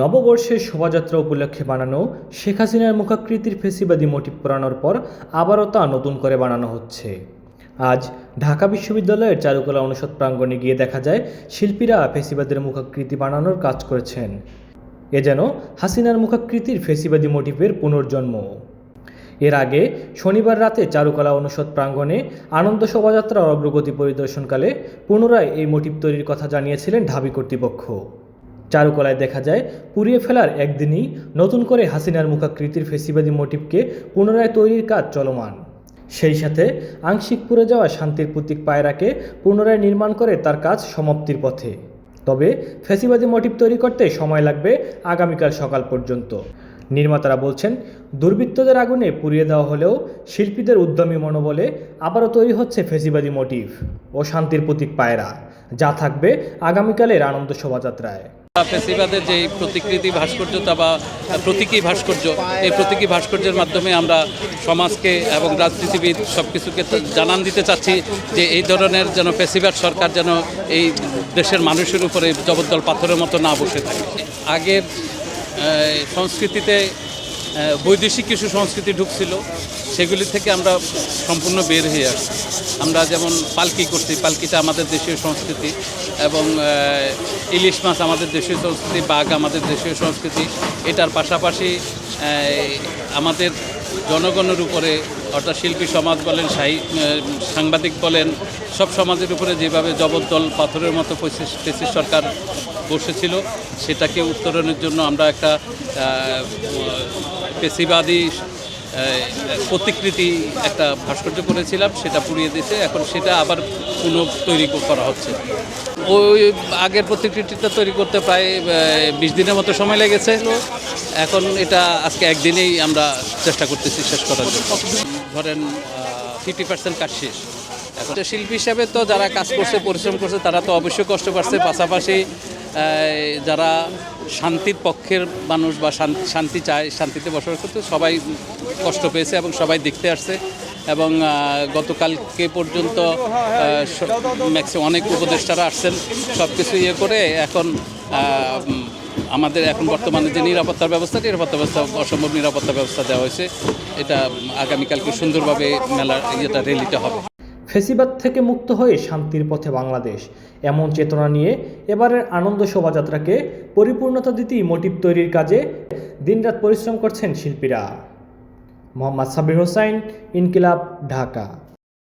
নববর্ষের শোভাযাত্রা উপলক্ষে বানানো শেখ হাসিনার মুখাকৃতির ফেসিবাদী মোটিভ পরানোর পর আবারও তা নতুন করে বানানো হচ্ছে। আজ ঢাকা বিশ্ববিদ্যালয়ের চারুকলা অনুষদ প্রাঙ্গণে গিয়ে দেখা যায়, শিল্পীরা ফেসিবাদের মুখাকৃতি বানানোর কাজ করেছেন। এ যেন হাসিনার মুখাকৃতির ফেসিবাদী মোটিভের পুনর্জন্ম। এর আগে শনিবার রাতে চারুকলা অনুষদ প্রাঙ্গণে আনন্দ শোভাযাত্রার অগ্রগতি পরিদর্শনকালে পুনরায় এই মোটিভ তৈরির কথা জানিয়েছিলেন ঢাবি কর্তৃপক্ষ। চারুকলায় দেখা যায়, পুড়িয়ে ফেলার একদিনই নতুন করে হাসিনার মুখাকৃতির ফেসিবাদী মোটিভকে পুনরায় তৈরির কাজ চলমান। সেই সাথে আংশিক পুড়ে যাওয়া শান্তির প্রতীক পায়রাকে পুনরায় নির্মাণ করে তার কাজ সমাপ্তির পথে। তবে ফেসিবাদী মোটিভ তৈরি করতে সময় লাগবে আগামীকাল সকাল পর্যন্ত। নির্মাতারা বলছেন, দুর্বৃত্তদের আগুনে পুড়িয়ে দেওয়া হলেও শিল্পীদের উদ্যমী মনোবলে আবারও তৈরি হচ্ছে ফেসিবাদী মোটিভ ও শান্তির প্রতীক পায়রা, যা থাকবে আগামীকালের আনন্দ শোভাযাত্রায়। ফেসিবাদের যে প্রতিকৃতি ভাস্কর্যতা বা প্রতীকী ভাস্কর্য, এই প্রতীকী ভাস্কর্যের মাধ্যমে আমরা সমাজকে এবং রাজনীতিবিদ সব কিছুকে জানান দিতে চাচ্ছি যে এই ধরনের যেন ফেসিবাদ সরকার যেন এই দেশের মানুষের উপরে জবরদল পাথরের মতো না বসে থাকে। আগের সংস্কৃতিতে বৈদেশিক কিছু সংস্কৃতি ঢুকছিল, সেগুলি থেকে আমরা সম্পূর্ণ বের হয়ে আসছি। আমরা যেমন পালকি করছি, পালকিটা আমাদের দেশীয় সংস্কৃতি এবং ইলিশ মাছ আমাদের দেশীয় সংস্কৃতি, বাঘ আমাদের দেশীয় সংস্কৃতি। এটার পাশাপাশি আমাদের জনগণের উপরে, অর্থাৎ শিল্পী সমাজ বলেন সাংবাদিক বলেন, সব সমাজের উপরে যেভাবে জবরদল পাথরের মতো পেসিস- সরকার বসেছিল, সেটাকে উত্তরণের জন্য আমরা একটা পেশিবাদী প্রতিকৃতি একটা ভাস্কর্য করেছিলাম, সেটা পুড়িয়ে দিয়েছে। এখন সেটা আবার পুনঃ তৈরি করা হচ্ছে। ওই আগের প্রতিকৃতিটা তৈরি করতে প্রায় বিশ দিনের মতো সময় লেগেছে। এখন এটা আজকে একদিনেই আমরা চেষ্টা করতেছি শেষ করার জন্য। ধরেন ফিফটি পার্সেন্ট কাজ শেষ। এখন শিল্পী হিসাবে তো যারা কাজ করছে, পরিশ্রম করছে, তারা তো অবশ্যই কষ্ট পাচ্ছে। পাশাপাশি যারা শান্তির পক্ষের মানুষ বা শান্তি চায়, শান্তিতে বসবাস করতে সবাই কষ্ট পেয়েছে এবং সবাই দেখতে আসছে। এবং গতকালকে পর্যন্ত ম্যাক্সিমাম অনেক উপদেষ্টারা আসছেন সব কিছু ইয়ে করে। এখন আমাদের এখন বর্তমানে যে নিরাপত্তার ব্যবস্থা, নিরাপত্তা ব্যবস্থা, অসম্ভব নিরাপত্তা ব্যবস্থা দেওয়া হয়েছে। এটা আগামীকালকে সুন্দরভাবে মেলার ইয়েটা রেলিতে হবে। ফেসিবাদ থেকে মুক্ত হয়ে শান্তির পথে বাংলাদেশ। এমন চেতনা নিয়ে এবারের আনন্দ শোভাযাত্রাকে পরিপূর্ণতা দিতেই মোটিভ তৈরির কাজে দিনরাত পরিশ্রম করছেন শিল্পীরা। মোহাম্মদ সাবির হোসাইন ইনকিলাব, ঢাকা।